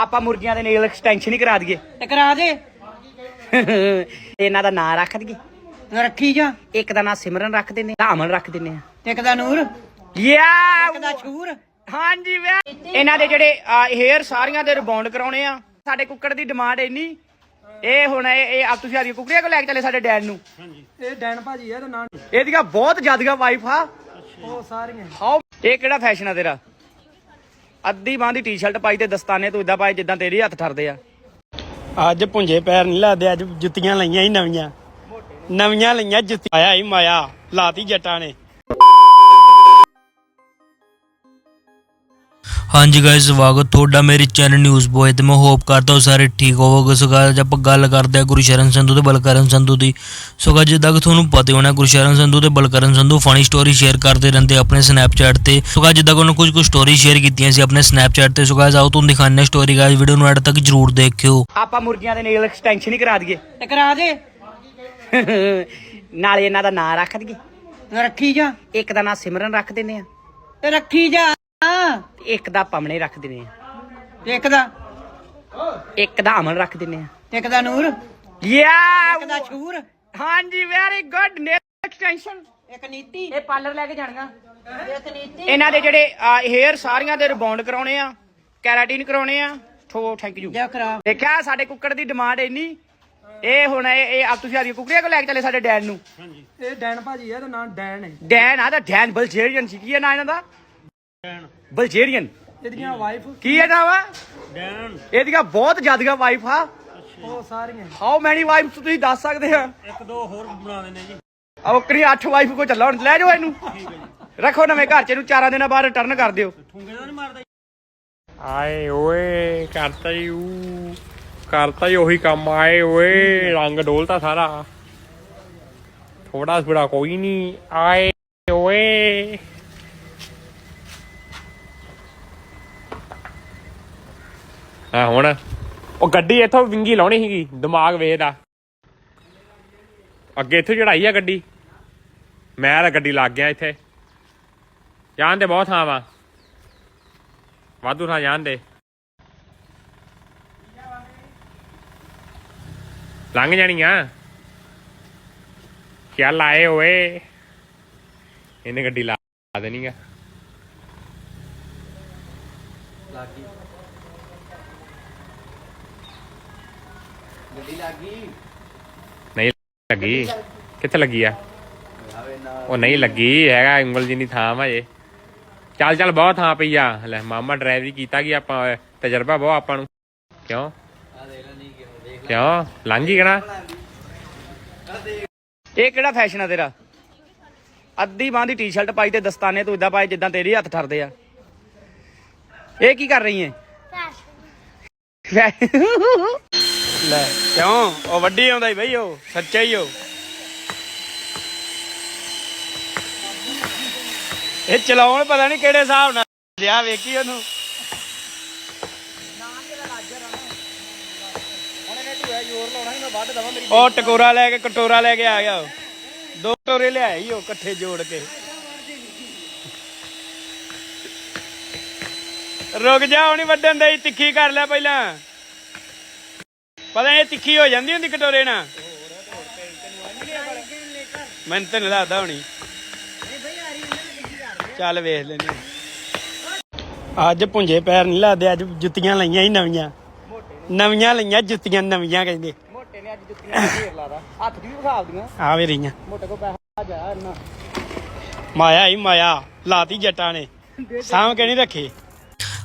ਆਪਾਂ ਮੁਰਗੀਆਂ ਦੇ ਨੇਲ ਐਕਸਟੈਂਸ਼ਨ ਹੀ ਕਰਾ ਦਈਏ। ਤੇ ਕਰਾ ਦੇ। ਇਹਨਾਂ ਦਾ ਨਾਂ ਰੱਖ ਦਈਏ। ਰੱਖੀ ਜਾ। ਇੱਕ ਦਾ ਨਾਂ ਸਿਮਰਨ ਰੱਖ ਦਿੰਨੇ ਆ ਅਮਨ ਰੱਖ ਦਿੰਨੇ ਆ ਤੇ ਇੱਕ ਦਾ ਨੂਰ। ਯਾ! ਇੱਕ ਦਾ ਛੂਰ। ਹਾਂਜੀ ਵੇ! ਇਹਨਾਂ ਦੇ ਜਿਹੜੇ ਹੇਅਰ ਸਾਰੀਆਂ ਦੇ ਰਿਬਾਉਂਡ ਕਰਾਉਣੇ ਆ। ਸਾਡੇ ਕੁੱਕੜ ਦੀ ਡਿਮਾਂਡ ਇੰਨੀ। ਇਹ ਹੁਣ ਇਹ ਇਹ ਆ ਤੁਸੀਂ ਆਦੀ ਕੁੱਕੜੀਆਂ ਕੋ ਲੈ ਕੇ ਚੱਲੇ ਸਾਡੇ ਡੈਡ ਨੂੰ। ਇਹ ਡੈਨ ਭਾਜੀ ਇਹਦਾ ਨਾਂ ਇਹਦੀਆਂ ਬਹੁਤ ਜ਼ਿਆਦੀਆਂ ਵਾਈਫ ਆ। ਉਹ ਸਾਰੀਆਂ। ਹਾਓ ਇਹ ਕਿਹੜਾ ਫੈਸ਼ਨ ਆ ਤੇਰਾ? ਅੱਧੀ ਬਾਂਹ ਦੀ ਟੀ-ਸ਼ਰਟ ਪਾਈ ਤੇ ਦਸਤਾਨੇ ਤੂੰ ਇਦਾਂ ਪਾਏ ਜਿੱਦਾਂ ਤੇਰੇ ਹੱਥ ਠਰਦੇ ਆ। ਅੱਜ ਪੁੰਜੇ ਪੈਰ ਨਹੀਂ ਲੱਗਦੇ ਅੱਜ ਜੁੱਤੀਆਂ ਲਈਆਂ ਹੀ ਨਵੀਆਂ। ਨਵੀਆਂ ਲਈਆਂ ਜੁੱਤੀਆਂ ਆਇਆ ਹੀ ਮਾਇਆ, ਲਾਤੀ ਜੱਟਾਂ ਨੇ। ਹਾਂਜੀ ਗਾਇਸ ਸਵਾਗਤ ਤੁਹਾਡਾ ਮੇਰੇ ਚੈਨਲ ਨਿਊਜ਼ ਬੋਏ ਤੇ। ਮੈਂ ਹੋਪ ਕਰਦਾ ਹਾਂ ਸਾਰੇ ਠੀਕ ਹੋਵੋਗੇ। ਸੋ ਅੱਜ ਆਪਾਂ ਗੱਲ ਕਰਦੇ ਹਾਂ ਗੁਰਸ਼ਰਨ ਸੰਧੂ ਤੇ ਬਲਕਰਨ ਸੰਧੂ ਦੀ। ਸੋ guys, ਜਿੱਦਾਂ ਕਿ ਤੁਹਾਨੂੰ ਪਤਾ ਹੋਣਾ ਗੁਰਸ਼ਰਨ ਸੰਧੂ ਤੇ Balkaran Sandhu funny story share ਕਰਦੇ ਰਹਿੰਦੇ ਆਪਣੇ ਸਨੈਪਚੈਟ ਤੇ। ਸੋ guys, ਜਿੱਦਾਂ ਕਿ ਉਹਨਾਂ ਕੁਝ ਕੁ ਸਟੋਰੀ ਸ਼ੇਅਰ ਕੀਤੀਆਂ ਸੀ ਆਪਣੇ ਸਨੈਪਚੈਟ ਤੇ। ਸੋ guys, ਆਓ ਤੁਹਾਨੂੰ ਦਿਖਾਉਂਦੇ ਸਟੋਰੀ ਗਾਇਸ ਵੀਡੀਓ ਨੂੰ ਐਡ ਤੱਕ ਜਰੂਰ ਦੇਖਿਓ। ਆਪਾਂ ਮੁਰਗੀਆਂ ਦੇ ਨੇਲ ਐਕਸਟੈਂਸ਼ਨ ਹੀ ਕਰਾ ਦਈਏ। ਤੇ ਕਰਾ ਦੇ। ਨਾਲੇ ਇਹਨਾਂ ਦਾ ਨਾਂ ਰੱਖ ਦਈਏ। ਰੱਖੀ ਜਾ। ਇੱਕ ਦਾ ਨਾਂ ਸਿਮਰਨ ਰੱਖ ਦਿੰਨੇ ਆ। ਤੇ ਰੱਖੀ ਜਾ। ਇੱਕ ਦਾ ਪਮਣੇ ਰੱਖ ਦਿੰਨੇ ਆ ਤੇ ਇੱਕ ਦਾ? ਇੱਕ ਦਾ ਅਮਨ ਰੱਖ ਦਿੰਨੇ ਆ ਤੇ ਇੱਕ ਦਾ ਨੂਰ? ਯਾ! ਇੱਕ ਦਾ ਛੂਰ? ਹਾਂਜੀ ਵੈਰੀ ਗੁੱਡ ਨੇਲ ਐਕਸਟੈਂਸ਼ਨ ਇੱਕ ਨੀਤੀ? ਇਹ ਪਾਰਲਰ ਲੈ ਕੇ ਜਾਣਗਾ। ਇੱਕ ਨੀਤੀ? ਇਹਨਾਂ ਦੇ ਜਿਹੜੇ ਹੇਅਰ ਸਾਰੀਆਂ ਦੇ ਰਿਬਾਉਂਡ ਕਰਾਉਣੇ ਆ ਕੈਰਾਟਿਨ ਕਰਾਉਣੇ ਆ। ਥੋ ਥੈਂਕ ਯੂ ਜਾ ਦੇਖਿਆ ਸਾਡੇ ਕੁੱਕੜ ਦੀ ਡਿਮਾਂਡ ਇੰਨੀ? ਇਹ ਹੁਣ ਇਹ ਇਹ ਆ ਤੁਸੀਂ ਆਦੀ ਕੁੱਕੜੀਆਂ ਕੋ ਲੈ ਕੇ ਚੱਲੇ ਸਾਡੇ ਡੈਡ ਨੂੰ? ਇਹ ਡੈਨ ਭਾਜੀ ਇਹਦਾ ਨਾਂ ਡੈਨ ਹੈ। ਡੈਨ ਆ ਦਾ ਡੈਨ ਬਲਜੇਰੀਅਨ ਸੀ ਕੀ ਹੈ ਨਾਂ ਇਹਨਾਂ ਦਾ? ਬਲਜੇਰੀਅਨ। ਇਹਦੀਆਂ ਵਾਈਫ ਕੀ ਹੈ ਨਾਮ ਆ ਇਹਦੀਆਂ ਬਹੁਤ ਜ਼ਿਆਦੀਆਂ ਵਾਈਫ ਆ। ਉਹ ਸਾਰੀਆਂ। ਹਾਊ ਮੈਨੀ ਵਾਈਫਸ ਤੁਸੀਂ ਦੱਸ ਸਕਦੇ ਆ? ਇੱਕ ਦੋ ਹੋਰ ਬਣਾ ਦੇਣੇ ਜੀ। ਆ ਬੱਕਰੀ 8 ਵਾਈਫ ਕੋ ਚੱਲਾ ਹੁਣ ਲੈ ਜਾਓ ਇਹਨੂੰ। ਰੱਖੋ ਨਵੇਂ ਘਰ ਚ ਇਹਨੂੰ ਚਾਰਾਂ ਦਿਨਾਂ ਬਾਅਦ ਰਿਟਰਨ ਕਰ ਦਿਓ। ਠੁੰਗੇ ਦਾ ਨਹੀਂ ਮਾਰਦਾ ਆਏ ਓਏ ਕਰਤਾ ਹੀ ਊ। ਕਰਤਾ ਹੀ ਉਹੀ ਕੰਮ ਆਏ ਓਏ ਰੰਗ ਡੋਲਤਾ ਸਾਰਾ। ਥੋੜਾ ਥੋੜਾ ਕੋਈ ਨਹੀਂ ਆਏ ਓਏ। ਹਾਂ ਹੁਣ। ਉਹ ਗੱਡੀ ਇੱਥੋਂ ਵਿੰਗੀ ਲਾਉਣੀ ਸੀਗੀ ਦਿਮਾਗ ਵੇਖਦਾ। ਅੱਗੇ ਇੱਥੋਂ ਚੜਾਈ ਆ ਗੱਡੀ। ਮੈਂ ਤਾਂ ਗੱਡੀ ਲੱਗ ਗਿਆ ਇੱਥੇ। ਜਾਣ ਦੇ ਬਹੁਤ ਥਾਂ ਵਾ। ਵਾਧੂ ਥਾਂ ਜਾਣ ਦੇ। ਲੰਘ ਜਾਣੀਆਂ। ਕਿਆ ਲਾਏ ਓਏ। ਇਹਨੇ ਗੱਡੀ ਲਾ ਦੇਣੀ ਆ। ਨਹੀਂ ਲੱਗੀ। ਕਿੱਥੇ ਲੱਗੀ ਆ? ਉਹ ਨਹੀਂ ਲੱਗੀ ਹੈਗਾ ਉਂਗਲ ਜਿੰਨੀ ਥਾਂ ਵਾ ਜੇ ਚੱਲ ਚੱਲ ਬਹੁਤ ਥਾਂ ਪਈ ਆ। ਲੈ ਮਾਮਾ ਡਰਾਈਵਰੀ ਕੀਤਾ ਕੀ ਆਪਾਂ ਤਜਰਬਾ ਬਹੁਤ ਆਪਾਂ ਨੂੰ। ਕਿਉਂ? ਕਿਉਂ? ਲਾਂਜੀ ਕਣਾ ਇਹ ਕਿਹੜਾ ਫੈਸ਼ਨ ਆ ਤੇਰਾ? ਅੱਧੀ ਬਾਂਹ ਦੀ ਟੀ-ਸ਼ਰਟ ਪਾਈ ਤੇ ਦਸਤਾਨੇ ਤੂੰ ਇਦਾਂ ਪਾਏ ਜਿੱਦਾਂ ਤੇਰੇ ਹੱਥ ਠਰਦੇ ਆ। ਇਹ ਕੀ ਕਰ ਰਹੀ ਹੈ ਲੈ। ਕਿਉਂ? ਉਹ ਵੱਡੀ ਆਉਂਦਾ ਹੀ ਬਈ ਉਹ, ਸੱਚਾ ਹੀ ਉਹ। ਇਹ ਚਲਾਉਣ ਪਤਾ ਨਹੀਂ ਕਿਹੜੇ ਹਿਸਾਬ ਨਾਲ ਲਿਆ, ਵੇਖੀ ਉਹਨੂੰ। ਉਹ ਟਕੋਰਾ ਲੈ ਕੇ, ਕਟੋਰਾ ਲੈ ਕੇ ਆ ਗਿਆ ਉਹ। ਦੋ ਟੋਰੇ ਲਿਆਈ ਉਹ ਇਕੱਠੇ ਜੋੜ ਕੇ। ਰੁਕ ਜਾ ਹੁਣੀ ਵੱਡਣ ਦੇ ਤਿੱਖੀ ਕਰ ਲੈ ਪਹਿਲਾਂ। ਪਤਾ ਇਹ ਤਿੱਖੀ ਹੋ ਜਾਂਦੀ ਹੁੰਦੀ ਕਟੋਰੇ ਨਾਲ। ਮੈਨੂੰ ਤਾਂ ਨਹੀਂ ਲੱਗਦਾ ਹੋਣੀ। ਚੱਲ ਵੇਖ ਲੈਨੇ ਅੱਜ ਪੁੰਜੇ ਪੈਰ ਨਹੀਂ ਲਾਦੇ ਅੱਜ ਜੁੱਤੀਆਂ ਲਈਆਂ ਹੀ ਨਵੀਆਂ। ਨਵੀਆਂ ਲਈਆਂ, ਜੁੱਤੀਆਂ ਨਵੀਆਂ ਕਹਿੰਦੇ। ਮੋਟੇ ਨੇ ਅੱਜ ਜੁੱਤੀਆਂ ਘੇਰ ਲਾਦਾ ਹੱਥ ਵੀ ਵਿਖਾ ਆ ਵੇ ਰਹੀਆਂ। ਮੋਟੇ ਕੋ ਪੈਸਾ ਜਾ ਇੰਨਾ ਮਾਇਆ ਹੀ ਮਾਇਆ, ਲਾਤੀ ਜੱਟਾਂ ਨੇ। ਸਾਂਭ ਕੇ ਨਹੀਂ ਰੱਖੇ।